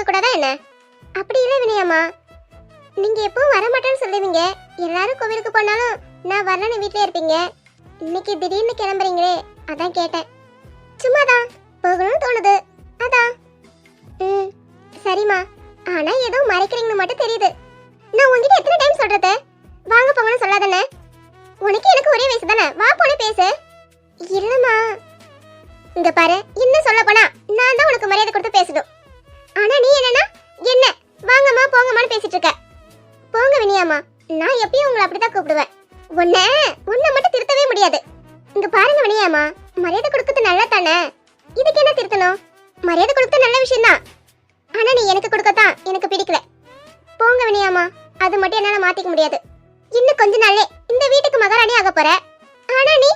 போக கூடாதா என்ன? அப்படி இல்லை வினயம்மா. நீங்க எப்பவும் வர மாட்டேன்னு சொல்லுவீங்க. எல்லாரும் கோவிலுக்கு போனாலும் நான் வரலன்னு வீட்லயே இருப்பீங்க. இன்னைக்கு திடீர்னு கிளம்புறீங்களே அதான் கேட்டேன். சும்மாதான் போகணும்னு தோணுது. அதான். ம் சரிம்மா. ஆனா ஏதோ மறைக்கிறீங்கன்னு மட்டும் தெரியுது. நான் உங்ககிட்ட எத்தனை டைம் சொல்றது? வாங்க போங்கன்னு சொல்லாதானே உனக்கு எனக்கு ஒரே வயசு தானே? வா போன பேசு. இல்லம்மா. இங்க பாரு என்ன சொல்ல போனா நான் தான் உனக்கு மரியாதை கொடுத்து பேசணும். ஆனா நீ என்னன்னா என்ன? வாங்கம்மா போங்கம்மான்னு பேசிட்டு இருக்க. போங்க வினியாமா நான் எப்பயும் உங்களை அப்படிதான் கூப்பிடுவேன். உன்ன உன்னை மட்டும் திருத்தவே முடியாது. இங்க பாருங்க வினியாமா மரியாதை கொடுக்கறது நல்லா தானே இதுக்கு என்ன திருத்தணும்? மரியாதை கொடுக்கறது நல்ல விஷயம்தான். ஆனா நீ எனக்கு கொடுக்கத்தான் எனக்கு பிடிக்கல. போங்க வினியாமா அது மட்டும் என்னால மாத்திக்க முடியாது. இன்னும் கொஞ்ச நாளே இந்த வீட்டுக்கு மகாராணி ஆக போற. ஆனா நீ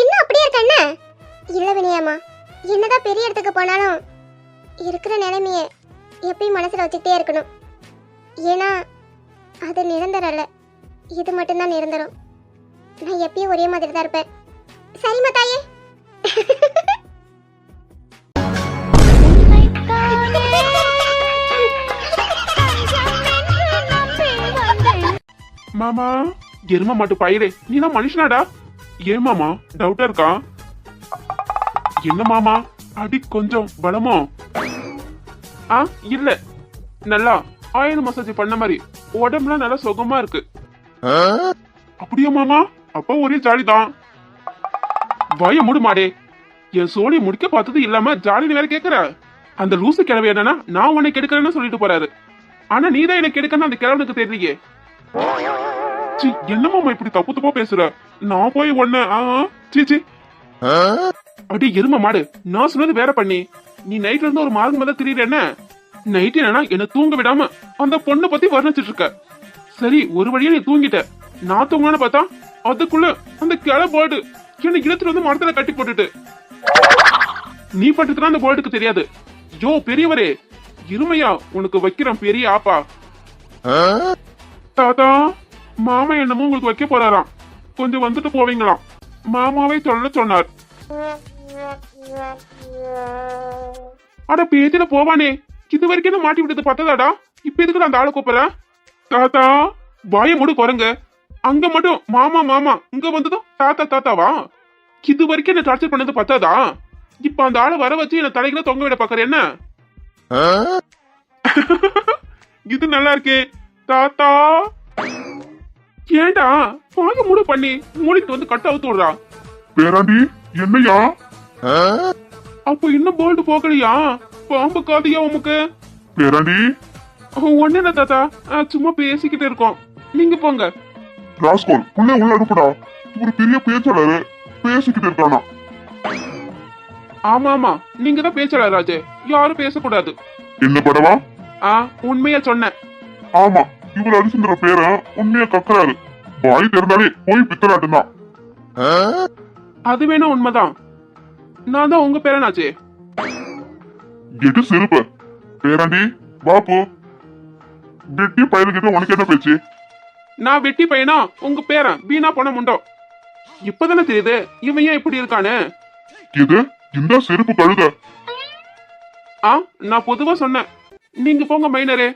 இன்னும் அப்படியே இருக்க என்ன? இல்ல வினியாமா என்னதான் பெரிய இடத்துக்கு போனாலும் இருக்கிற நிலைமைய எப்பயும் மனசுல வச்சுக்கிட்டே இருக்கணும்? ஏன்னா அது நிரந்தரம் இல்ல. இது மட்டும்தான் நிரந்தரம். நான் எப்பயும் ஒரே மாதிரி தான் இருப்பேன். சரிம்மா தாயே மாமா எரும மாட்டு பயிரே. நீ தான் மனுஷனாடா? ஏன் மாமா டவுட்டா இருக்கா? என்ன மாமா? அடி கொஞ்சம் பலமோ? ஆ இல்ல. நல்லா ஆயில் மசாஜ் பண்ண மாதிரி. உடம்புலாம் நல்லா சுகமா இருக்கு. அப்படியா மாமா? அப்ப ஒரே ஜாலி தான். பய மூடுமாடே என் சோழி முடிக்க பார்த்தது இல்லாம ஜாலின்னு வேற கேக்குற. அந்த லூசு கிழவி என்னன்னா நான் உன்னை கெடுக்கிறேன்னு சொல்லிட்டு போறாரு. ஆனா நீ தான் எனக்கு கெடுக்கன்னு அந்த கிழவனுக்கு தெரியலையே. சி என்னமாமா இப்படி தப்பு தப்பா பேசுற? நான் போய் ஒன்னு சீச்சி அப்படியே சி அடி எரும மாடு. நான் சொன்னது வேற பண்ணி. நீ நைட்ல இருந்து ஒரு மார்க் மேல திரியல என்ன நைட் என்னன்னா என்ன தூங்க விடாம அந்த பொண்ணை பத்தி வர்ணிச்சிட்டு இருக்க. சரி ஒரு வழியா நீ தூங்கிட்ட. நான் தூங்கலான்னு பார்த்தா அதுக்குள்ள அந்த கிளை போர்டு என்ன இடத்துல வந்து மரத்துல கட்டி போட்டுட்டு. நீ பட்டுதான் அந்த போர்டுக்கு தெரியாது. யோ பெரியவரே இருமையா உனக்கு வைக்கிறோம் பெரிய ஆப்பா. தாத்தா மாமா என்னமோ உங்களுக்கு வைக்க போறாராம். கொஞ்சம் வந்துட்டு போவீங்களாம். மாமாவை சொல்ல சொன்னார். அட பேத்தில போவானே. இது வரைக்கும் என்ன மாட்டி விட்டது பத்ததாடா? இப்ப எதுக்கு அந்த ஆளை கூப்பிடுற? தாத்தா வாய மூடு குரங்க அங்க மட்டும் மாமா மாமா இங்க வந்ததும் தாத்தா தாத்தாவா? இது வரைக்கும் என்ன டார்ச்சர் பண்ணது பத்தாதா? இப்ப அந்த ஆளை வர வச்சு என்ன தலைகளை தொங்க விட பாக்குற என்ன? இது நல்லா இருக்கே. தாத்தா. ஏண்டா? வாங்க மூடு பண்ணி மூடிட்டு வந்து கட்ட அவுத்து விடுறா? பேராண்டி என்னையா? அப்ப இன்னும் போல்டு போகலையா? பாம்பு காதியா உமக்கு? பேராண்டி. ஒண்ணு என்ன தாத்தா. சும்மா பேசிக்கிட்டு இருக்கோம். நீங்க போங்க. ராஸ்கோல் புள்ள உள்ள அனுப்புடா. ஒரு பெரிய பேச்சாளரு பேசிக்கிட்டு இருக்கானா? ஆமா ஆமா. நீங்க தான் பேசல ராஜே. யாரும் பேசக்கூடாது. என்ன படவா? ஆ உண்மையா சொன்னேன். ஆமா. இவர் அரிசுந்தர பேரன் உண்மையா கக்குறாரு வாய் திறந்தாலே போய் பித்தலாட்டம் தான் அது வேணா உண்மைதான். நான் தான் உங்க பேரனாச்சே எடு செருப்ப. பேராண்டி வா போ. வெட்டி பயலுக்கிட்ட உனக்கு என்ன பேச்சு? நான் வெட்டி பையனா? உங்க பேரன் வீணா போன முண்டோம் இப்பதானே தெரியுது இவன் ஏன் இப்படி இருக்கானு? இது இந்த செருப்பு கழுத. ஆ நான் பொதுவா சொன்னேன். நீங்க போங்க மைனரே.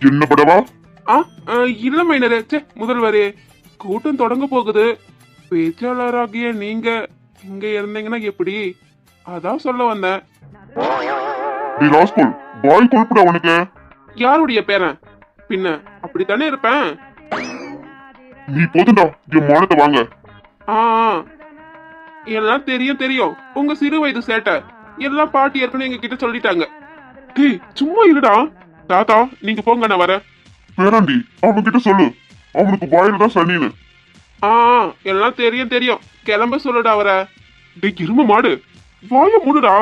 என்ன படவா? ஆ ஆ, இல்ல மைனரே. சே முதல்வரே. கூட்டம் தொடங்க போகுது. பேச்சாளராகிய நீங்க இங்க இருந்தீங்கன்னா எப்படி? அதான் சொல்ல வந்தேன். டி ராஸ்கோல் வாய் கொழுப்புடா உனக்கு யாருடைய பேரன்? பின்ன அப்படித்தானே இருப்பேன்? நீ போதுண்டா என் மானத்தை வாங்க. ஆ. எல்லாம் தெரியும் தெரியும். உங்க சிறு வயது சேட்டை. எல்லாம் பாட்டி ஏற்கனவே எங்க கிட்ட சொல்லிட்டாங்க. டேய் சும்மா இருடா. தாத்தா நீங்க போங்க நான் வரேன். பேராண்டி அவன்கிட்ட சொல்லு. அவனுக்கு வாயில தான் சனின்னு. ஆ. எல்லாம் தெரியும் தெரியும். கிளம்ப சொல்லுடா அவர. டேய் இரும மாடு. வாய மூடுடா.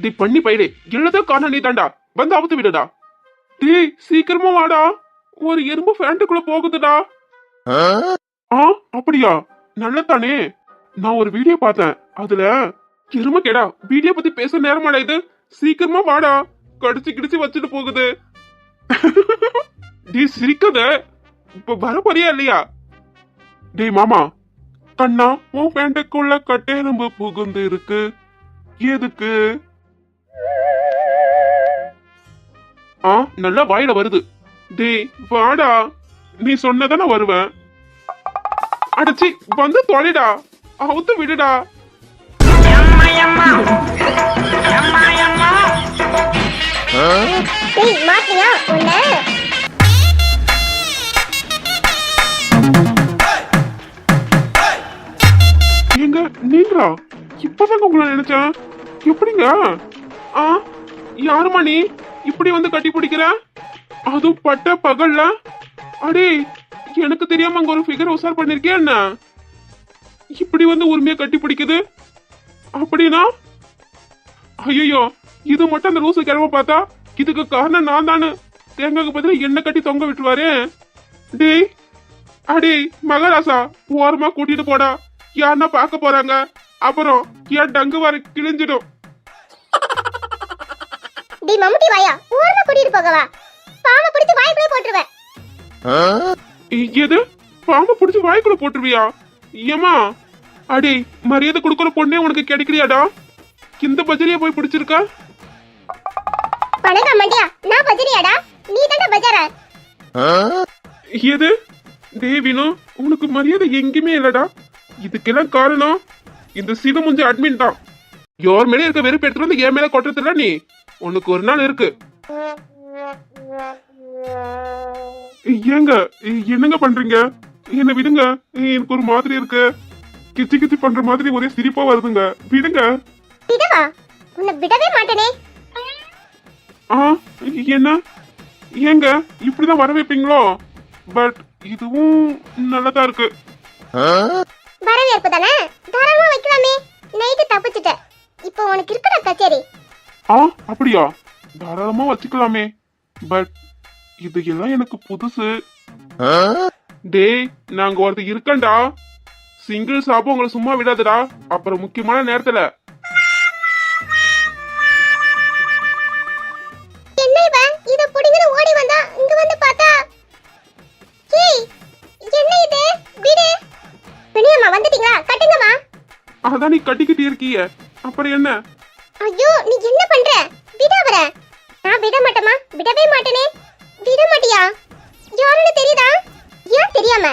டேய் பண்ணி பைடே எல்லாத்தையும் காண நீ தாண்டா வந்து அவுத்து விடுடா. டேய் சீக்கிரமா வாடா. ஒரு எறும்பு ஃபேண்ட்டுக்குள்ள போகுதுடா. ஆ? அப்படியா? நல்லதானே. நான் ஒரு வீடியோ பார்த்தேன். அதுல எருமை கேடா வீடியோ பத்தி பேச நேரமாடா இது. சீக்கிரமா வாடா. கடிச்சு கிடிச்சு வச்சுட்டு போகுது. டேய் சிரிக்காத. இப்ப வர போறியா இல்லையா? டேய் மாமா. கண்ணா உன் பேண்ட்டுக்குள்ள கட்டெரும்பு புகுந்து இருக்கு. எதுக்கு? ஆ? நல்லா வாயில வருது. டேய் வாடா. நீ சொன்னதானே வருவேன். அடச்சி வந்து தொலைடா. அவுத்து விடுடா. ஏங்க நீங்களா? இப்பதாங்க உங்களை நினைச்சேன். எப்படிங்க? ஆ? யாருமா நீ? இப்படி வந்து கட்டி பிடிக்கிற? அதுவும் பட்ட பகல்ல? அடே எனக்கு தெரியாம அங்க ஒரு ஃபிகர் உசார் பண்ணிருக்கேன் என்ன? இப்படி வந்து உரிமையா கட்டி பிடிக்குது? அப்படின்னா? ஐயோ இது மட்டும் அந்த ரூசு கிழமை பார்த்தா இதுக்கு காரணம் நான் தானே. தேங்காய்க்கு பதிலாக என்ன கட்டி தொங்க விட்டுருவாரு. டேய் அடே மகாராசா ஓரமா கூட்டிட்டு போடா. யாருன்னா பார்க்க போறாங்க. அப்புறம் என் டங்கு வர கிழிஞ்சிடும். டேய் மம்முட்டி வாயா. ஓரமா கூட்டிட்டு போகவா. பாம்பை பிடிச்சு வாய்க்குள்ளே போட்டுருவேன். எது? பாம்பு பிடிச்சி வாய்க்குள்ள போட்டுருவியா? ஏமா அடே மரியாதை கொடுக்குற பொண்ணே உனக்கு கிடைக்கலையாடா? இந்த பஜரியா போய் பிடிச்சிருக்கா? பணக்கா மண்டியா. நான் பஜரியாடா? நீ தாண்டா பஜாரா? எது? தேவினு உனக்கு மரியாதை எங்கேயுமே இல்லடா. இதுக்கெல்லாம் காரணம் இந்த சிவ முஞ்ச அட்மின் தான். யார் மேலே இருக்க வெறுப்பு எடுத்துட்டு வந்து என் மேல கொட்டுறதுல நீ? உனக்கு ஒரு நாள் இருக்கு. ஏங்க என்னங்க பண்றீங்க? என்ன விடுங்க எனக்கு ஒரு மாதிரி இருக்கு. கிச்சி கிச்சி பண்ற மாதிரி ஒரே சிரிப்பா வருதுங்க. விடுங்க. விடவா? உன்னை விடவே மாட்டேனே. ஆ என்ன? ஏங்க இப்படிதான் வர வைப்பீங்களோ? பட் இதுவும் நல்லதா இருக்கு. வரவேற்பு தானே? தாராளமா வைக்கலாமே. நைட்டு தப்பிச்சிட்ட இப்போ உனக்கு இருக்குடா கச்சேரி. ஆ அப்படியா? தாராளமா வச்சுக்கலாமே. பட் இது எல்லாம் எனக்கு புதுசு. டேய் நாங்க ஒருத்தர் இருக்கேன்டா. சிங்கிள் சாப்பு உங்களை சும்மா விடாதுடா. அப்புறம் முக்கியமான நேரத்துல. என்ன இவன் இத புடிங்கன ஓடி வந்தா இங்க வந்து பார்த்தா. ஏய் என்ன இது? விடு. பிணியம்மா வந்துட்டீங்களா? கட்டுங்கம்மா அதான் நீ கட்டிக்கிட்டு இருக்கீங்க அப்புறம் என்ன? ஐயோ நீ அவர நான் விட மாட்டேமா விடவே மாட்டேனே. விட மாட்டியா? யாருன்னு தெரியுதா? ஏன் தெரியாம?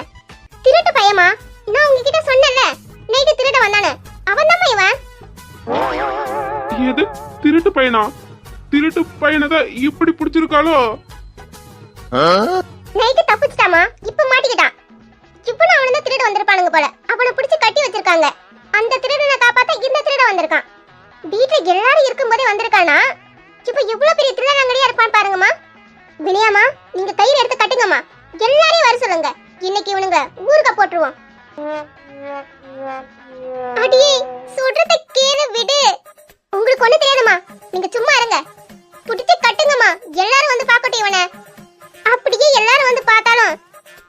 திருட்டு பையமா நான் உங்ககிட்ட சொன்னேன்ல. நைட்டு திருட வந்தானே அவன் தான் இவன்? எது? திருட்டு பையனா? திருட்டு பையனதான் இப்படி பிடிச்சிருக்காளோ? நைட்டு தப்பிச்சிட்டாமா இப்ப மாட்டிக்கிட்டான். இவனும் அவனும் தான் திருட வந்திருப்பானுங்க போல. அவனை பிடிச்சு கட்டி வச்சிருக்காங்க. அந்த திருடனை காப்பாத்த இந்த திருட வந்திருக்கான். வீட்டுல எல்லாரும் இருக்கும்போதே வந்திருக்கானா? இப்ப எவ்வளவு பெரிய திருடனங்கடியா இருப்பான் பாருங்கம்மா. வினயாமா நீங்க கயிறு எடுத்து கட்டுங்கம்மா. எல்லாரையும் வர சொல்லுங்க. இன்னைக்கு இவனுங்க ஊருக்க போட்டுருவோம். அடியே சொல்றத கேளு விடு. உங்களுக்கு ஒண்ணு தெரியாதுமா நீங்க சும்மா இருங்க. புடிச்சு கட்டுங்கம்மா. எல்லாரும் வந்து பாக்கட்டும் இவனை. அப்படியே எல்லாரும் வந்து பார்த்தாலும்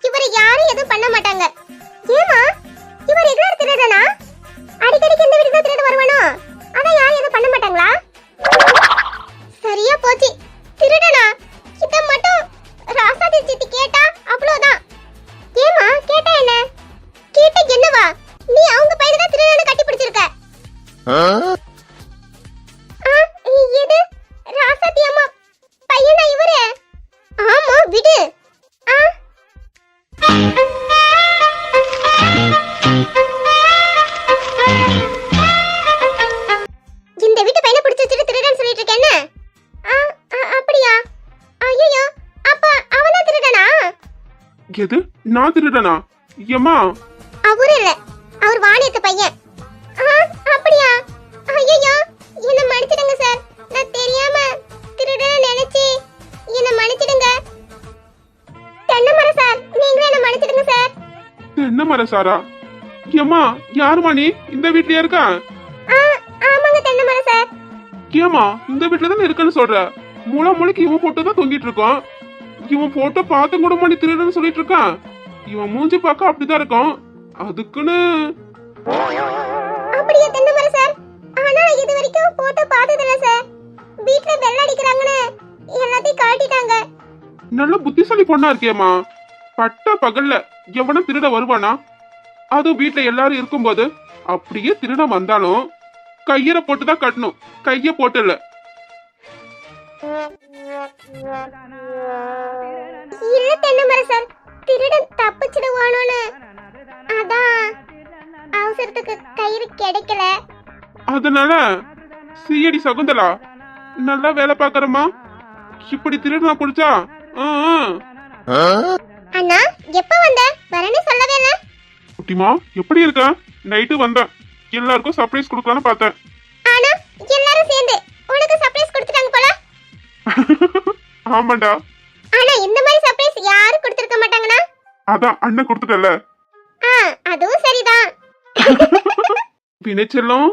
இவரை யாரும் எதுவும் பண்ண மாட்டாங்க. ஏமா எது? நான் திருடனா? ஏம்மா? அவரு இல்ல. அவர் வாணியத்து பையன். ஆ, அப்படியா? ஐயோ என்ன மன்னிச்சிடுங்க சார். நான் தெரியாம திருடன் நினைச்சு என்ன மன்னிச்சிடுங்க. தென்னமரம் சார் நீங்களும் என்ன மன்னிச்சிடுங்க சார். என்ன மரம் சாரா? ஏம்மா யாருமா நீ இந்த வீட்லயே இருக்கா? ஆமாங்க தென்னமரம் சார். ஏமா இந்த வீட்ல தானே இருக்குன்னு சொல்ற? முளை முளைக்கு இவன் போட்டோ தான் தொங்கிட்டு இருக்கான் இவன் போட்டோ பார்த்து கூட மணி திருடன்னு சொல்லிட்டு இருக்கான். இவன் மூஞ்சி பார்க்க அப்படிதான் இருக்கும் அதுக்குன்னு அப்படியே தென்னமரம் சார். ஆனா இது வரைக்கும் போட்டோ பார்த்ததில்ல சார். வீட்ல வெள்ள அடிக்கிறாங்கன்னு எல்லாத்தையும் காட்டிட்டாங்க. நல்ல புத்திசாலி பொண்ணா இருக்கியேம்மா. பட்ட பகல்ல எவனும் திருட வருவானா? அதுவும் வீட்டுல எல்லாரும் இருக்கும்போது அப்படியே திருடம் வந்தாலும் கையில போட்டு தான் கட்டணும். கைய போட்டு இல்ல. இல்ல தென்னமர சார் திருடன் தப்பிச்சிடுவானோன்னு. அதான் அவசரத்துக்கு கயிறு கிடைக்கல. அதனால சிஐடி சகுந்தலா நல்லா வேலை பாக்குறமா இப்படி திருடனா பிடிச்சா ஆ, ஆ. அண்ணா எப்ப வந்த? வரேன்னு சொல்லவே இல்ல. குட்டிமா எப்படி இருக்க? நைட்டு வந்தேன். எல்லாருக்கும் சர்ப்ரைஸ் கொடுக்கலான்னு பார்த்தேன். ஆனா எல்லாரும் சேர்ந்து உனக்கு சர்ப்ரைஸ் கொடுத்துட்டாங்க போல. ஆமாண்டா. ஆனா இந்த மாதிரி சர்ப்ரைஸ் யாரும் கொடுத்திருக்க மாட்டாங்கண்ணா? அதான் அண்ணன் கொடுத்துட்டல ஆ அதுவும் சரிதான். வினைச்செல்லம்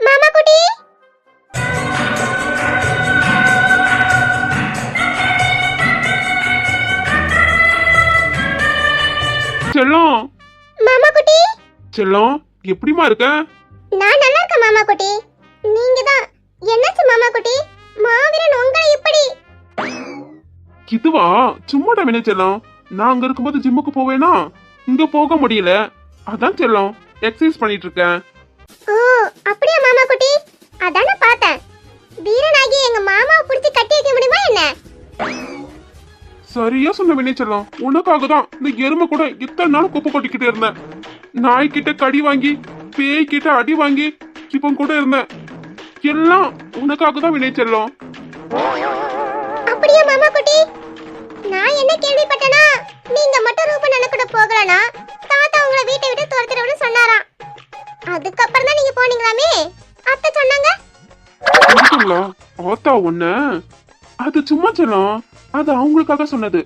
மாமா குட்டி. செல்லம். மாமா குட்டி. செல்லம் எப்படிமா இருக்க? நான் நல்லா இருக்கேன் மாமா குட்டி. நீங்க தான் இதுவா? சும்மாடா வினைச்செல்லம் நான் அங்க இருக்கும்போது ஜிம்முக்கு போவேனா? இங்க போக முடியல. அதான் செல்லம். எக்ஸசைஸ் பண்ணிட்டு இருக்கேன் ஓ அப்படியா மாமா குட்டி? அதானே பார்த்தேன். வீரனாகி எங்க மாமாவை பிடிச்சி கட்டி வைக்க முடியுமா என்ன? சரியா சொன்ன வினைச்செல்லம் உனக்காக தான் இந்த எருமை கூட இத்தனை நாள் குப்பை கொட்டிக்கிட்டு இருந்தேன். நாய்கிட்ட கடி வாங்கி பேய் கிட்ட அடி வாங்கி இப்போ கூட இருந்தேன். எல்லாம் உனக்காக தான் வினைச்செல்லம் அப்படியா மாமா என்ன கேள்விப்பட்டேனா? நீங்க மட்டும் ரூபன் கூட போகலனா தாத்தா உங்களை வீட்டை விட்டு துரத்திடும்னு சொன்னாராம். அதுக்கப்புறம் தான் நீங்க போனீங்களாமே? அத்தை சொன்னாங்க. ஆத்தா ஒண்ணு. அது சும்மா செல்லம் அது அவங்களுக்காக சொன்னது.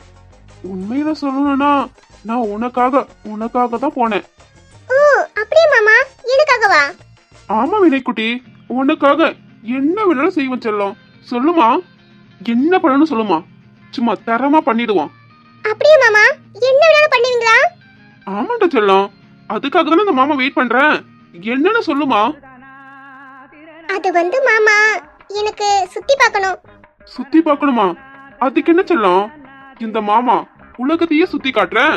உண்மையில சொல்லணும்னா நான் உனக்காக உனக்காக தான் போனேன். ஓ அப்படியே மாமா? எனக்காகவா? ஆமா வினைக்குட்டி உனக்காக என்ன வேணாலும் செய்வேன் செல்லம். சொல்லுமா? என்ன பண்ணணும் சொல்லுமா? சும்மா தரமா பண்ணிடுவோம் அப்படியே மாமா? என்ன வேணாலும் பண்ணுவீங்களா? ஆமாண்டா செல்லம். அதுக்காக தானே இந்த மாமா வெயிட் பண்றேன் என்னன்னு சொல்லுமா? அது வந்து மாமா எனக்கு சுத்தி பார்க்கணும். சுத்தி பார்க்கணுமா? அதுக்கு என்ன செல்லம்? இந்த மாமா உலகத்தையே சுத்தி காட்டுறேன்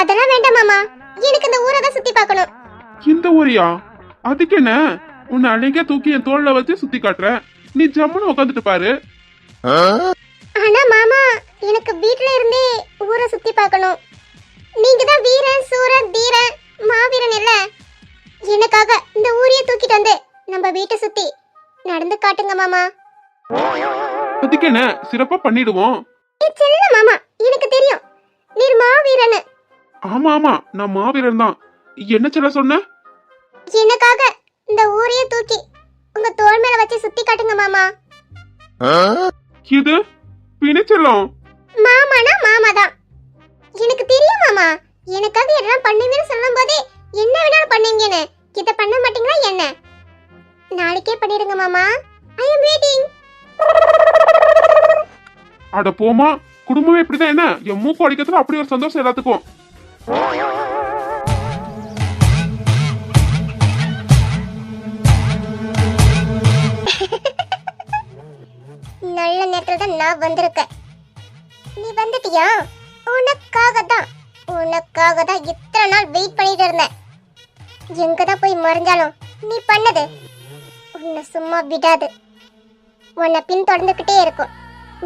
அதெல்லாம் வேண்டாம் மாமா. எனக்கு இந்த ஊரை தான் சுத்தி பார்க்கணும். இந்த ஊரியா? அதுக்கு என்ன? உன்னை அழகா தூக்கி என் தோல்ல வச்சு சுத்தி காட்டுறேன் நீ ஜம்முன்னு உட்காந்துட்டு பாரு. ஆனா மாமா எனக்கு வீட்ல இருந்தே ஊரை சுத்தி பார்க்கணும். நீங்க தான் வீரன் சூரன் தீரன் மாவீரன் இல்ல? எனக்காக இந்த ஊரையே தூக்கிட்டு வந்து நம்ம வீட்டை சுத்தி நடந்து காட்டுங்க மாமா. அதுக்கு என்ன? சிறப்பா பண்ணிடுவோம். செல்ல மாமா எனக்கு தெரியும். நீர் மாவீரன். ஆமா ஆமா நான் மாவீரன் தான். என்ன சொல்ல சொன்ன? எனக்காக இந்த ஊரையே தூக்கி உங்க தோள் மேல வச்சு சுத்தி காட்டுங்க மாமா. இது? பிணைச்செல்லம் மாமானா மாமா தான் எனக்கு தெரியும் மாமா. எனக்காக எல்லாம் பண்ணுவீங்கன்னு சொல்லும் போதே என்ன வேணாலும் பண்ணுவீங்கன்னு இத பண்ண மாட்டீங்களா என்ன? நாளைக்கே பண்ணிடுங்க மாமா. ஐ அம் வெயிட்டிங் அட போமா குடும்பமே இப்படிதான் என்ன? என் மூக்கு அடிக்கிறதுல அப்படி ஒரு சந்தோஷம் எல்லாத்துக்கும். நல்ல நேரத்துல தான் நான் வந்திருக்கேன். நீ வந்துட்டியா? உனக்காக தான் உனக்காக தான் இத்தனை நாள் வெயிட் பண்ணிட்டு இருந்தேன். எங்க தான் போய் மறைஞ்சாலும் நீ பண்ணது. உன்னை சும்மா விடாது. உன்னை பின்தொடர்ந்துக்கிட்டே இருக்கும்.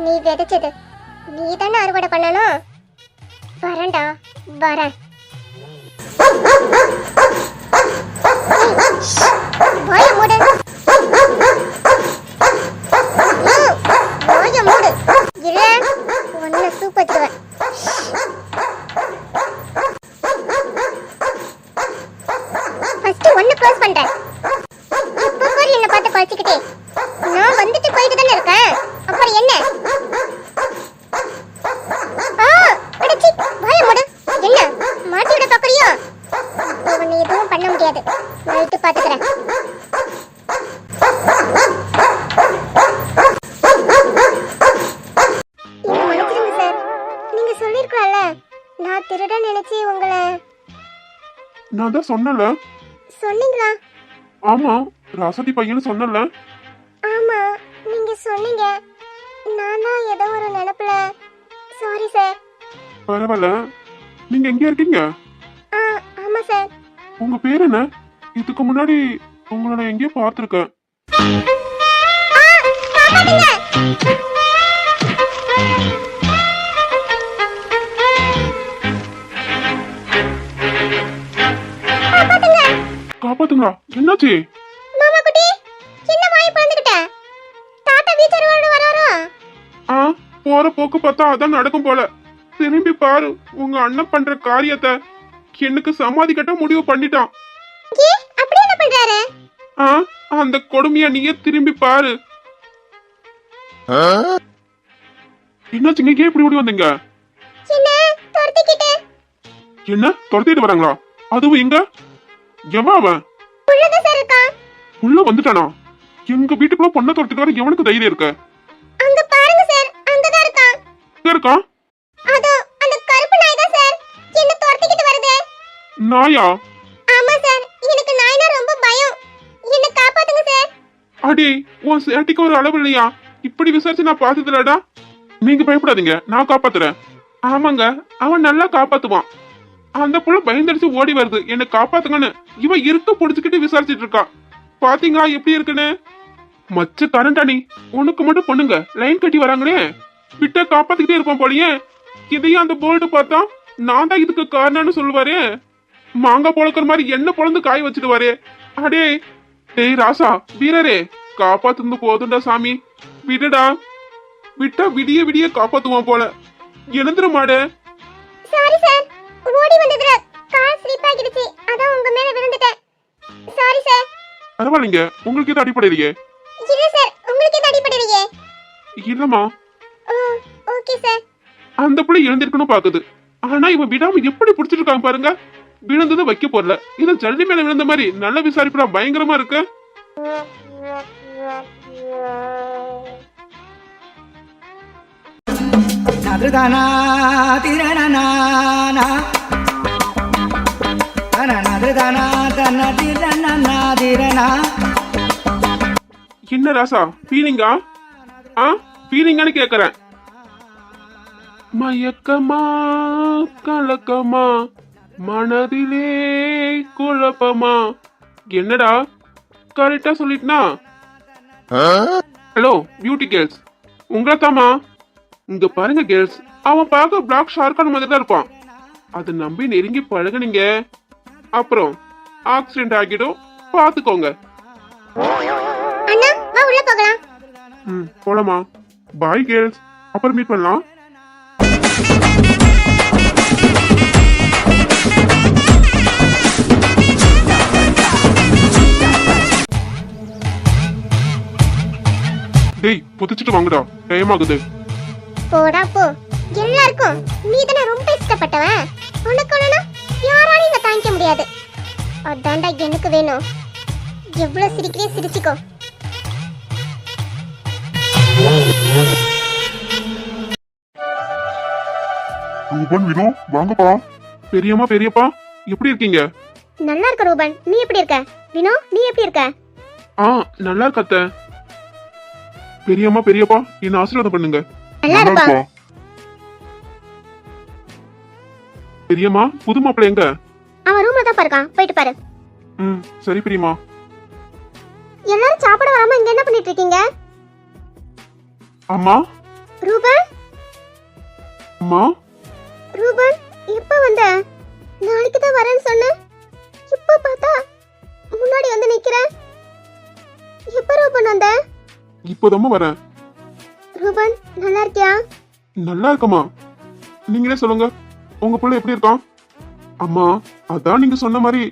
நீ விதைச்சது நீ தானே அறுவடை பண்ணணும்? வரேன்டா வரேன். வாய மூடு. வாய மூடு. இல்ல உன்னை சூப்பத்துவேன் ஃபர்ஸ்ட் ஒன்னு க்ளோஸ் பண்றேன் நான் தான் சொன்னல சொன்னீங்களா? ஆமா ராசதி பையன் சொன்னல ஆமா நீங்க சொன்னீங்க. நானா ஏதோ ஒரு நினைப்புல. சாரி சார் பரவாயில்ல. நீங்க எங்க இருக்கீங்க? ஆ ஆமா சார் உங்க பேர் என்ன? இதுக்கு முன்னாடி உங்களை நான் எங்கேயோ பார்த்துருக்கேன். காப்பாத்துங்களா என்னாச்சு? மாமா குட்டி என்ன வாய் பறந்துக்கிட்ட தாத்தா வீச்சர் வராரோ? ஆ போற போக்கு பார்த்தா அதான் நடக்கும் போல. திரும்பி பாரு உங்க அண்ணன் பண்ற காரியத்தை. எனக்கு சமாதி கட்ட முடிவு பண்ணிட்டான். ஏ அப்படி என்ன பண்றாரு? ஆ அந்த கொடுமைய நீயே திரும்பி பாரு. என்னாச்சுங்க? ஏன் இப்படி ஓடி வந்தீங்க? என்ன? துரத்திட்டு வராங்களா? அதுவும் எங்க எவன் அவன்? உள்ளத சார் இருக்கான். உள்ள வந்துட்டானா? எங்க வீட்டுக்குள்ள பொண்ணை வர எவனுக்கு தைரியம் இருக்க? அங்க பாருங்க சார் அங்கதான் இருக்கான். எங்க இருக்கான் அதோ அந்த கருப்பு நாய் தான் சார். என்ன துரத்திக்கிட்டு வருது? நாயா? ஆமா சார் எனக்கு நாய்னா ரொம்ப பயம். என்ன காப்பாத்துங்க சார். அடி உன் சேட்டிக்கு ஒரு அளவு இல்லையா? இப்படி விசாரிச்சு நான் பார்த்ததுலடா நீங்க பயப்படாதீங்க நான் காப்பாத்துறேன். ஆமாங்க அவன் நல்லா காப்பாத்துவான். அந்த புள்ள பயந்தடிச்சு ஓடி வருது. என்னை காப்பாத்துங்கன்னு. இவன் இருக்க புடிச்சுக்கிட்டு விசாரிச்சிட்டு இருக்கான் பாத்தீங்களா எப்படி இருக்குன்னு? மச்ச கரண்டாணி உனக்கு மட்டும் பொண்ணுங்க. லைன் கட்டி வராங்களே. விட்ட காப்பாத்திக்கிட்டே இருப்பான் போலயே. இதையும் அந்த போர்டு பார்த்தா நான் தான் இதுக்கு காரணம்னு சொல்லுவாரு. மாங்காய் பொழக்கிற மாதிரி என்ன பொழந்து காய வச்சுட்டு வாரு அடே டேய் ராசா வீரரே காப்பாத்துந்து போதும்டா சாமி. விடுடா. விட்டா விடிய விடிய காப்பாத்துவான் போல. எழுந்துட மாடு. சாரி சார் ஓடி வந்ததுல கால் ஸ்லிப் ஆகிடுச்சு. அதான் உங்க மேல விழுந்துட்டேன். சாரி சார் பரவாயில்லைங்க. உங்களுக்கு எதுவும் அடிப்படையிலையே இல்ல சார் உங்களுக்கு எது அடிபடலையே? இல்லம்மா. ஓகே சார் அந்த பிள்ளை எழுந்திருக்கணும் பாக்குது ஆனா இவன் விடாம எப்படி பிடிச்சிட்டு இருக்கான் பாருங்க. விழுந்தது வைக்க போறல. இது ஜல்லி மேல விழுந்த மாதிரி நல்ல விசாரிப்புடா பயங்கரமா இருக்கு. திரணனா திரணா என்ன ராசா ஃபீலிங்கா ஆ? ஃபீலிங்கான்னு கேக்குறேன். மயக்கமா கலக்கமா மனதிலே குழப்பமா? என்னடா? கரெக்டா சொல்லிட்டனா? ஹலோ பியூட்டி கேர்ள்ஸ் உங்களை தாமா இங்க பாருங்க கேர்ள்ஸ் அவன் பார்க்க பிளாக் ஷார்க்கான மாதிரி தான் இருப்பான். அதை நம்பி நெருங்கி பழகுனீங்க. அப்புறம் ஆக்சிடென்ட் ஆகிடும். பார்த்துக்கோங்க. அண்ணா வா உள்ள போகலாம். ம் போலாமா? பாய் கேர்ள்ஸ் அப்புறம் மீட் பண்ணலாம். டேய் புதைச்சிட்டு வாங்கடா. டைம் ஆகுது போடா போ. எல்லாருக்கும் நீ தானே ரொம்ப இஷ்டப்பட்டவன். உனக்கு ஒண்ணுனா யாராலையும் இங்க தாங்கிக்க முடியாது. அதான்டா எனக்கு வேணும். எவ்வளவு சிரிக்கிறே சிரிச்சுக்கோ. ரூபன் வினு வாங்கப்பா. பெரியம்மா பெரியப்பா எப்படி இருக்கீங்க? நல்லா இருக்க ரூபன். நீ எப்படி இருக்க? வினோ நீ எப்படி இருக்க? ஆ நல்லா இருக்கத்த பெரியம்மா பெரியப்பா என்ன ஆசீர்வாதம் பண்ணுங்க. நல்லா இருப்பா. பெரியம்மா புது மாப்பிள்ளை எங்க? அவன் ரூம்ல தான் இருக்கான் போயிட்டு பாரு. ம் சரி பெரியம்மா எல்லாரும் சாப்பிட வராம இங்க என்ன பண்ணிட்டு இருக்கீங்க? அம்மா? ரூபன்? அம்மா? ரூபன் எப்ப வந்த? நாளைக்கு தான் வரேன்னு சொன்ன. இப்ப பார்த்தா முன்னாடி வந்து நிக்கிற. எப்ப ரூபன் வந்த? இப்போதாம்மா வரேன். ரூபன் நல்லா இருக்கியா? நல்லா இருக்கம்மா. நீங்களே சொல்லுங்க. உங்க புள்ள எப்படி இருக்கான்? அம்மா? அதான் நீங்க சொன்ன மாதிரி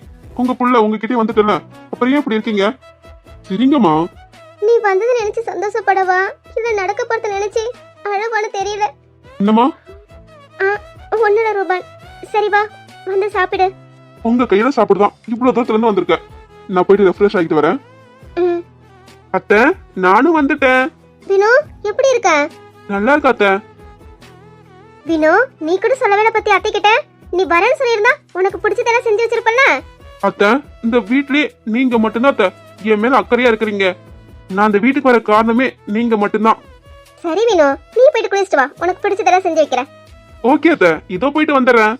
உங்க புள்ள உங்ககிட்டயே வந்துட்டல அப்புறம் ஏன் இப்படி இருக்கீங்க? சரிங்கம்மா. நீ வந்ததை நினைச்சு சந்தோஷப்படவா? இல்ல நடக்க போறத நினைச்சு அழவான்னு தெரியல. என்னம்மா? ஆ ஒண்ணுல ரூபன் சரி வா வந்து சாப்பிடு. உங்க கையில சாப்பிடுதான் இவ்வளவு தூரத்துல இருந்து வந்திருக்கேன் நான் போயிட்டு ரெஃப்ரெஷ் ஆகிட்டு வரேன். அத்தை நானும் வந்துட்டேன். வினோ எப்படி இருக்க? நல்லா இருக்கா அத்தை? வினோ நீ கூட சொல்லவே பத்தி அத்தைக்கிட்ட நீ வரேன்னு சொல்லியிருந்தா உனக்கு பிடிச்சதெல்லாம் செஞ்சு வச்சிருப்பல்ல? அத்தை இந்த வீட்லயே நீங்க மட்டும்தான் அத்தை. என் மேல அக்கறையா இருக்கிறீங்க. நான் இந்த வீட்டுக்கு வர காரணமே நீங்க மட்டும்தான். சரி வினோ நீ போயிட்டு குளிச்சுட்டு வா. உனக்கு பிடிச்சதெல்லாம் செஞ்சு வைக்கிறேன். ஓகே அத்தை இதோ போயிட்டு வந்துடுறேன்.